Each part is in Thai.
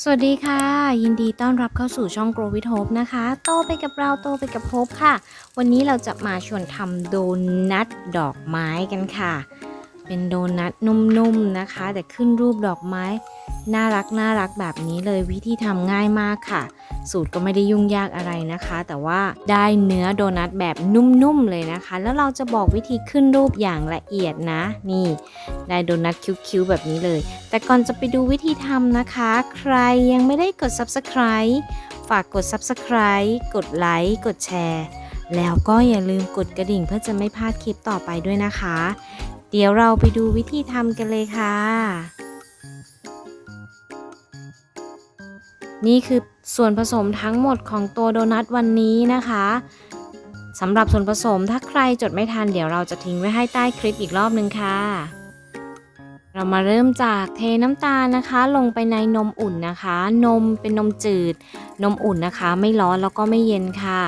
สวัสดีค่ะ ยินดีต้อนรับเข้าสู่ช่อง Grow with Hope นะคะ โตไปกับเราโตไปกับโฮปค่ะ วันนี้เราจะมาชวนทำโดนัทดอกไม้กันค่ะ เป็นโดนัทนุ่มๆนะคะ แต่ขึ้นรูปดอกไม้ น่ารักน่ารักแบบนี้เลยวิธีทำง่ายมากค่ะ สูตรก็ไม่ได้ยุ่งยากอะไรนะคะ แต่ว่าได้เนื้อโดนัทแบบนุ่มๆเลยนะคะ แล้วเราจะบอกวิธีขึ้นรูปอย่างละเอียดนะ นี่ ได้โดนัทคิ้วๆแบบนี้เลย แต่ก่อนจะไปดูวิธีทำนะคะ ใครยังไม่ได้กด subscribe ฝากกด subscribe กดไลค์กดแชร์แล้วก็อย่าลืมกดกระดิ่งเพื่อจะไม่พลาดคลิปต่อไปด้วยนะคะ เดี๋ยวเราไปดูวิธีทำกันเลยค่ะ นี่คือส่วนผสมทั้งหมดของตัวโดนัทวันนี้นะคะสำหรับส่วนผสมถ้าใครจดไม่ทันเดี๋ยวเราจะทิ้งไว้ให้ใต้คลิปอีกรอบนึงค่ะ เรามาเริ่มจากเทน้ำตาลนะคะ ลงไปในนมอุ่นนะคะ นมเป็นนมจืด นมอุ่นนะคะ ไม่ร้อนแล้วก็ไม่เย็นค่ะ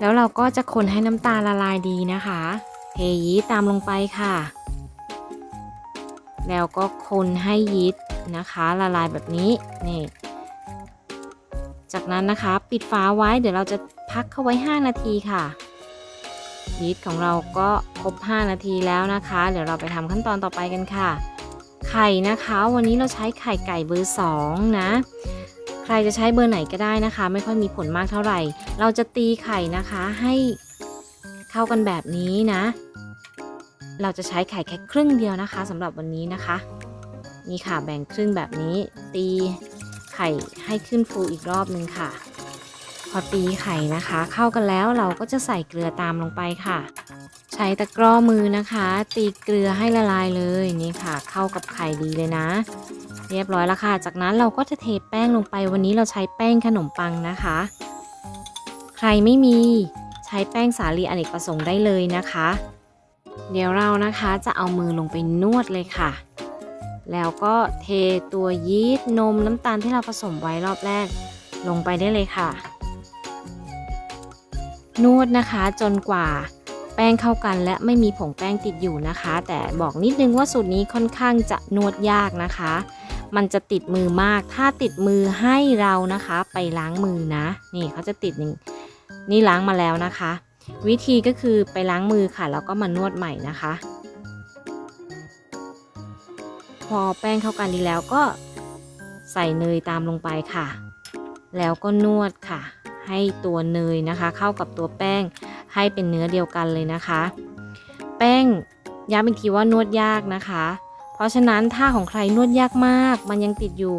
แล้วเราก็จะคนให้น้ำตาลละลายดีนะคะ ยีสต์ตามลงไปค่ะ แล้วก็คนให้ยีสต์นะคะละลายแบบนี้นี่จากนั้นนะคะปิดฝาไว้เดี๋ยวเราจะพักเข้าไว้ 5 นาทีค่ะ ยีสต์ของเราก็ครบ 5 นาทีแล้วนะคะ เดี๋ยวเราไปทำขั้นตอนต่อไปกันค่ะ ไข่นะคะ วันนี้เราใช้ไข่ไก่เบอร์2นะใครจะใช้เบอร์ไหนก็ได้นะคะ ไม่ค่อยมีผลมากเท่าไหร่ เราจะตีไข่นะคะให้ เข้ากันแบบนี้นะ เราจะใช้ไข่แค่ครึ่งเดียวนะคะสำหรับวันนี้นะคะนี่ค่ะแบ่งครึ่งแบบนี้ ตีไข่ให้ขึ้นฟูอีกรอบนึงค่ะ พอตีไข่นะคะ เข้ากันแล้วเราก็จะใส่เกลือตามลงไปค่ะ ใช้ตะกร้อมือนะคะ ตีเกลือให้ละลายเลยนี่ค่ะ เข้ากับไข่ดีเลยนะ เรียบร้อยแล้วค่ะ จากนั้นเราก็จะเทแป้งลงไปวันนี้เราใช้แป้งขนมปังนะคะ ใครไม่มี ช้แป้งสาลีอเนกประสงค์ได้เลยนะคะ เดี๋ยวเรานะคะจะเอามือลงไปนวดเลยค่ะ แล้วก็เทตัวยีสต์นมน้ำตาลที่เราผสมไว้รอบแรก ลงไปได้เลยค่ะ นวดนะคะจนกว่าแป้งเข้ากันและไม่มีผงแป้งติดอยู่นะคะ แต่บอกนิดนึงว่าสูตรนี้ค่อนข้างจะนวดยากนะคะ มันจะติดมือมากถ้าติดมือให้เรานะคะ ไปล้างมือนะ นี่เขาจะติดนี่ นี่ล้างมาแล้วนะคะ วิธีก็คือไปล้างมือค่ะแล้วก็มานวดใหม่นะคะ พอแป้งเข้ากันดีแล้วก็ใส่เนยตามลงไปค่ะ แล้วก็นวดค่ะ ให้ตัวเนยนะคะ เข้ากับตัวแป้งให้เป็นเนื้อเดียวกันเลยนะคะ แป้งย้ำอีกทีว่านวดยากนะคะ เพราะฉะนั้นถ้าของใครนวดยากมาก มันยังติดอยู่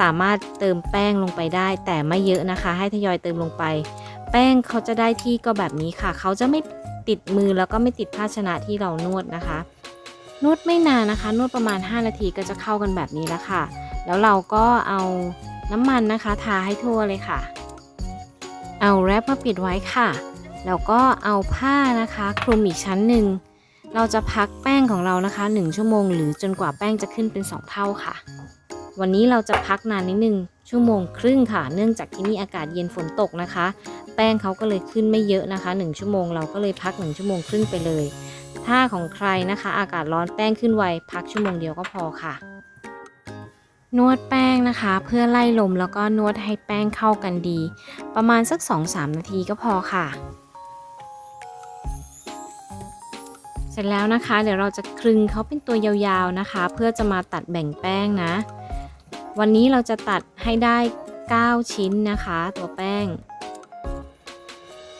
สามารถเติมแป้งลงไปได้ แต่ไม่เยอะนะคะ ให้ทยอยเติมลงไป ป้งเขาจะได้ที่ก็แบบนี้ค่ะ เขาจะไม่ติดมือแล้วก็ไม่ติดภาชนะที่เรานวดนะคะ นวดไม่นานนะคะ นวดประมาณ 5 นาทีก็จะเข้ากันแบบนี้แล้วค่ะ แล้วเราก็เอาน้ำมันนะคะ ทาให้ทั่วเลยค่ะ เอาแรปมาปิดไว้ค่ะ แล้วก็เอาผ้านะคะคลุมอีกชั้นหนึ่ง เราจะพักแป้งของเรานะคะ 1 ชั่วโมง หรือจนกว่าแป้งจะขึ้นเป็น 2 เท่าค่ะ วันนี้เราจะพักนานนิดนึง ชั่วโมงครึ่งค่ะ เนื่องจากที่นี่อากาศเย็นฝนตกนะคะ แป้งเขาก็เลยขึ้นไม่เยอะนะคะ 1 ชั่วโมงเราก็เลยพัก 1 ชั่วโมงครึ่งไปเลย ถ้าของใครนะคะ อากาศร้อนแป้งขึ้นไวพักชั่วโมงเดียวก็พอค่ะ นวดแป้งนะคะ เพื่อไล่ลมแล้วก็นวดให้แป้งเข้ากันดี ประมาณสัก 2-3 นาทีก็พอค่ะเสร็จแล้วนะคะ เดี๋ยวเราจะคลึงเขาเป็นตัวยาวๆนะคะ เพื่อจะมาตัดแบ่งแป้งนะ วันนี้เราจะตัดให้ได้ 9 ชิ้นนะคะ ตัวแป้ง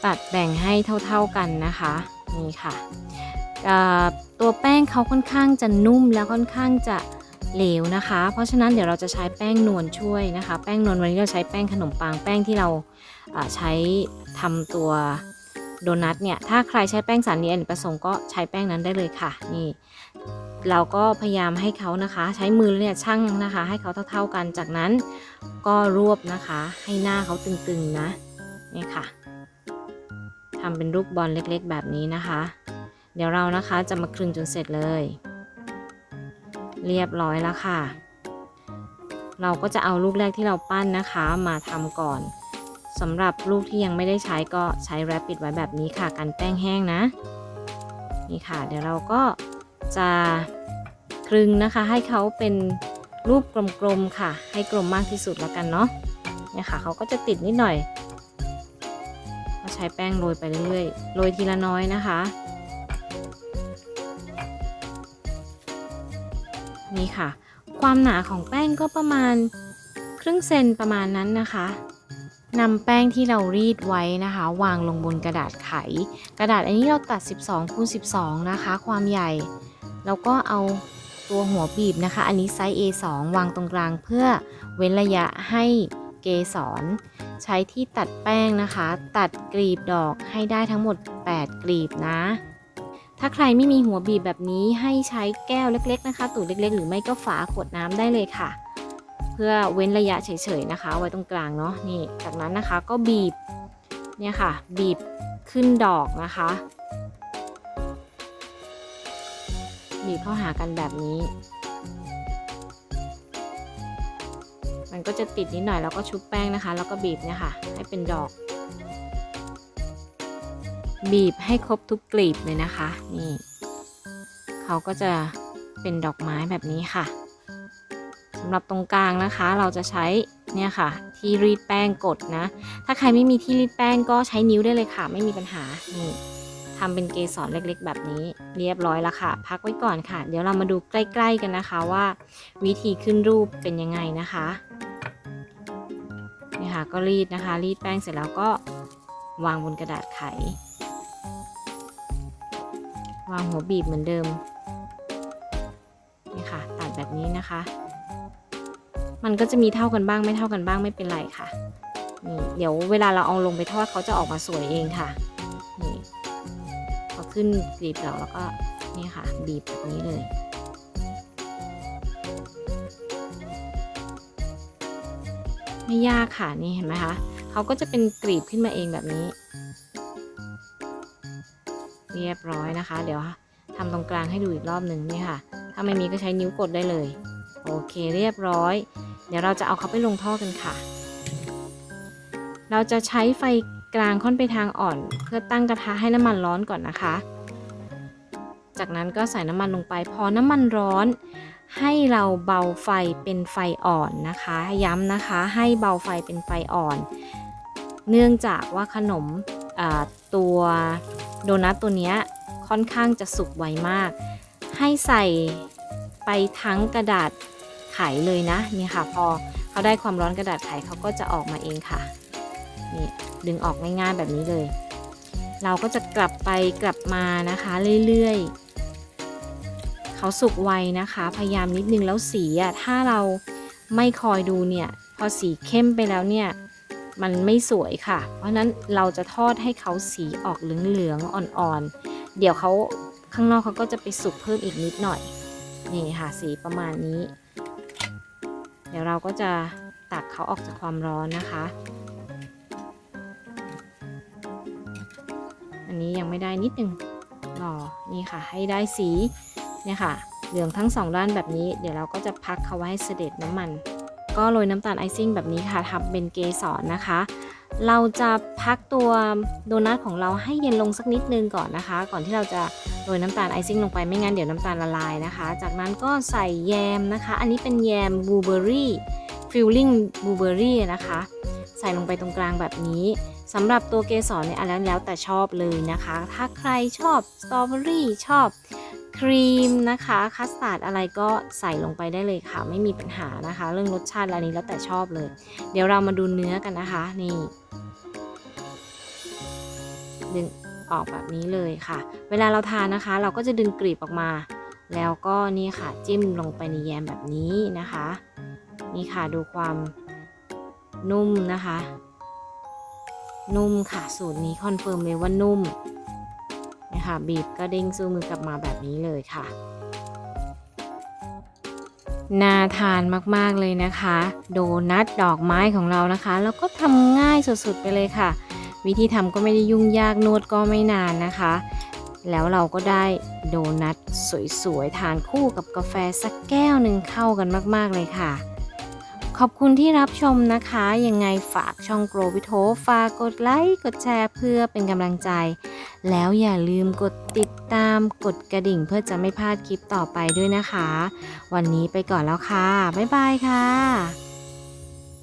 ตัดแบ่งให้เท่าๆกันนะคะนี่ค่ะตัวแป้งเขาค่อนข้างจะนุ่มแล้วค่อนข้างจะเหลวนะคะ เพราะฉะนั้นเดี๋ยวเราจะใช้แป้งนวลช่วยนะคะ แป้งนวลวันนี้เราใช้แป้งขนมปังแป้งที่เราอ่าใช้ทำตัว โดนัทเนี่ยถ้าใครใช้แป้งสาลีอเนกประสงค์ก็ใช้แป้งนั้นได้เลยค่ะนี่เราก็พยายามให้เขานะคะ ใช้มือเนี่ยช่างนะคะ ให้เขาเท่าๆกันจากนั้นก็รวบนะคะ ให้หน้าเขาตึงๆนะนี่ค่ะทำเป็นรูปบอลเล็กๆ แบบนี้นะคะ เดี๋ยวเรานะคะจะมาคลึงจนเสร็จเลย เรียบร้อยแล้วค่ะ เราก็จะเอาลูกแรกที่เราปั้นนะคะมาทำก่อน สำหรับลูกที่ยังไม่ได้ใช้ก็ใช้แรปปิดไว้แบบนี้ค่ะกันแป้งแห้งนะ นี่ค่ะ เดี๋ยวเราก็จะคลึงนะคะ ให้เขาเป็นรูปกลมๆค่ะ ให้กลมมากที่สุดแล้วกันเนาะเนี่ยค่ะเขาก็จะติดนิดหน่อยก็ใช้แป้งโรยไปเรื่อยๆโรยทีละน้อยนะคะ นี่ค่ะ ความหนาของแป้งก็ประมาณครึ่งเซนประมาณนั้นนะคะ นำแป้งที่เรารีดไว้นะคะ วางลงบนกระดาษไข กระดาษอันนี้เราตัด 12คูณ12 นะคะ ความใหญ่ แล้วก็เอาตัวหัวบีบนะคะ อันนี้ไซส์ A2 วางตรงกลางเพื่อเว้นระยะให้เกสรใช้ที่ตัดแป้งนะคะ ตัดกลีบดอกให้ได้ทั้งหมด 8 กลีบนะ ถ้าใครไม่มีหัวบีบแบบนี้ให้ใช้แก้วเล็ก ๆ นะคะ ตูดเล็ก ๆ หรือไม่ก็ฝาขวดน้ำได้เลยค่ะ เพื่อเว้นระยะเฉยๆนะคะ ไว้ตรงกลางเนาะนี่จากนั้นนะคะก็บีบเนี่ยค่ะ บีบขึ้นดอกนะคะ บีบเข้าหากันแบบนี้ มันก็จะติดนิดหน่อยแล้วก็ชุบแป้งนะคะ แล้วก็บีบเนี่ยค่ะ ให้เป็นดอก บีบให้ครบทุกกลีบเลยนะคะ นี่ เขาก็จะเป็นดอกไม้แบบนี้ค่ะ สำหรับตรงกลางนะคะ เราจะใช้เนี่ยค่ะ ที่รีดแป้งกดนะ ถ้าใครไม่มีที่รีดแป้งก็ใช้นิ้วได้เลยค่ะ ไม่มีปัญหานี่ทำเป็นเกสรเล็กๆ แบบนี้เรียบร้อยแล้วค่ะ พักไว้ก่อนค่ะ เดี๋ยวเรามาดูใกล้ๆกันนะคะว่า วิธีขึ้นรูปเป็นยังไงนะคะนี่ค่ะก็รีดนะคะ รีดแป้งเสร็จแล้วก็วางบนกระดาษไข วางหัวบีบเหมือนเดิมนี่ค่ะตัดแบบนี้นะคะ มันก็จะมีเท่ากันบ้างไม่เท่ากันบ้างไม่เป็นไรค่ะนี่เดี๋ยวเวลาเราเอาลงไปทอดเขาจะออกมาสวยเองค่ะนี่พอขึ้นกรีบดอกแล้วก็นี่ค่ะ บีบแบบนี้เลยไม่ยากค่ะนี่เห็นไหมคะเขาก็จะเป็นกรีบขึ้นมาเองแบบนี้ เรียบร้อยนะคะ เดี๋ยวทำตรงกลางให้ดูอีกรอบหนึ่งนี่ค่ะ ถ้าไม่มีก็ใช้นิ้วกดได้เลย โอเคเรียบร้อย เดี๋ยวเราจะเอาเขาไปลงท่อกันค่ะ เราจะใช้ไฟกลางค่อนไปทางอ่อน เพื่อตั้งกระทะให้น้ำมันร้อนก่อนนะคะ จากนั้นก็ใส่น้ำมันลงไป พอน้ำมันร้อน ให้เราเบาไฟเป็นไฟอ่อนนะคะ ย้ำนะคะให้เบาไฟเป็นไฟอ่อน เนื่องจากว่าขนมตัวโดนัทตัวนี้ค่อนข้างจะสุกไวมาก ให้ใส่ไปทั้งกระดาษ ไขเลยนะนี่ค่ะ พอเขาได้ความร้อนกระดาษไขเขาก็จะออกมาเองค่ะนี่ดึงออกง่ายๆแบบนี้เลย เราก็จะกลับไปกลับมานะคะเรื่อยๆเขาสุกไวนะคะ พยายามนิดนึงแล้วสีอะถ้าเราไม่คอยดูเนี่ย พอสีเข้มไปแล้วเนี่ยมันไม่สวยค่ะ เพราะนั้นเราจะทอดให้เขาสีออกเหลืองๆอ่อนๆ เดี๋ยวเขาข้างนอกเขาก็จะไปสุกเพิ่มอีกนิดหน่อย นี่ค่ะสีประมาณนี้ เดี๋ยวเราก็จะตักเขาออกจากความร้อนนะคะ อันนี้ยังไม่ได้นิดนึงรอนี่ค่ะ ให้ได้สีเนี่ยค่ะ เหลืองทั้งสองด้านแบบนี้ เดี๋ยวเราก็จะพักเขาไว้ให้เสด็จน้ำมัน ก็โรยน้ำตาลไอซิ่งแบบนี้ค่ะทำเป็นเกสรนะคะ เราจะพักตัวโดนัทของเราให้เย็นลงสักนิดนึงก่อนนะคะ ก่อนที่เราจะโรยน้ำตาลไอซิ่งลงไปไม่งั้นเดี๋ยวน้ำตาลละลายนะคะ จากนั้นก็ใส่แยมนะคะ อันนี้เป็นแยมบลูเบอร์รี่ฟิลลิ่งบลูเบอร์รี่นะคะ ใส่ลงไปตรงกลางแบบนี้สำหรับตัวเกสรเนี่ยอันแล้วแต่ชอบเลยนะคะ ถ้าใครชอบสตรอเบอรี่ชอบ ครีมนะคะคัสตาร์ดอะไรก็ใส่ลงไปได้เลยค่ะ ไม่มีปัญหานะคะ เรื่องรสชาติอะไรนี้แล้วแต่ชอบเลย เดี๋ยวเรามาดูเนื้อกันนะคะนี่ดึงออกแบบนี้เลยค่ะ เวลาเราทานนะคะ เราก็จะดึงกลีบออกมา แล้วก็นี่ค่ะจิ้มลงไปในแยมแบบนี้นะคะ นี่ค่ะดูความนุ่มนะคะ นุ่มค่ะสูตรนี้คอนเฟิร์มเลยว่านุ่ม นะคะบีบก็เด้งสู้มือกลับมาแบบนี้เลยค่ะ น่าทานมากๆเลยนะคะ โดนัทดอกไม้ของเรานะคะ แล้วก็ทำง่ายสุดๆไปเลยค่ะ วิธีทำก็ไม่ได้ยุ่งยากนวดก็ไม่นานนะคะ แล้วเราก็ได้โดนัทสวยๆ ทานคู่กับกาแฟสักแก้วหนึ่งเข้ากันมากๆเลยค่ะขอบคุณที่รับชมนะคะ ยังไงฝากช่อง Grow with Hope ฝากกดไลค์ กดแชร์เพื่อเป็นกำลังใจ แล้วอย่าลืมกดติดตามกดกระดิ่งเพื่อจะไม่พลาดคลิปต่อไปด้วยนะคะ วันนี้ไปก่อนแล้วค่ะ บ๊ายบายค่ะ